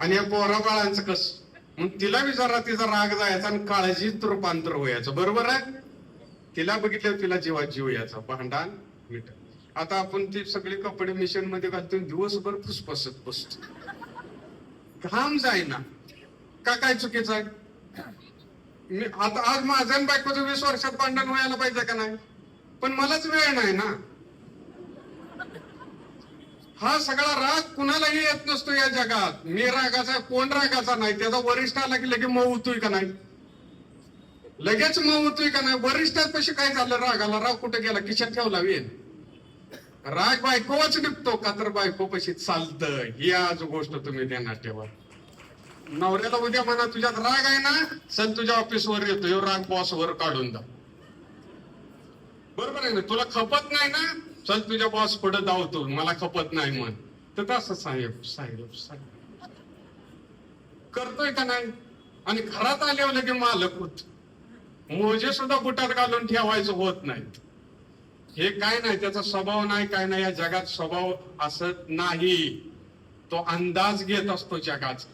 आणि या पोरा बाळांचं कस? मग तिला विचारा तिचा राग जायचा आणि काळजीत रूपांतर व्हायचं बरोबर आहे? तिला बघितलं तिला जीवा जीव यायचा. भांडण मिठ. आता आपण ती सगळे कपडे मिशनमध्ये घालतो दिवसभर फुसफसत बसतो घाम जाईना. का काय चुकीचं आहे? मी आता आज माझ्या बायकोचं वीस वर्षात भांडण व्हायला पाहिजे का नाही? पण मलाच वेळ नाही ना. हा सगळा राग कुणालाही येत नसतो या जगात. मी रागाचा कोण रागाचा नाही? त्याचा वरिष्ठ आला की लगे मऊ उतोय का नाही? लगेच मऊ होतोय का नाही? वरिष्ठापाशी काय झालं? रागाला राग कुठे गेला? किशात ठेवला वेल राग बायकोच निघतो का? तर बायको पशी चालत. ही आज गोष्ट तुम्ही ध्यानात ठेवा. नवऱ्याला उद्या म्हणा तुझ्यात राग आहे ना? चल तुझ्या ऑफिसवर येतो. राग बॉस वर काढून दा बरोबर आहे ना? तुला खपत नाही ना? चल तुझ्या बॉस पुढे धावतो मला खपत नाही म्हण. तर तसं साहेब साहेब साहेब. करतोय का नाही? आणि घरात आल्यावर लगे मालक होत. मोजे सुद्धा बुटात घालून ठेवायचं होत नाही. हे काय नाही त्याचा स्वभाव नाही काय नाही. या जगात स्वभाव असत नाही. तो अंदाज घेत असतो जगाचा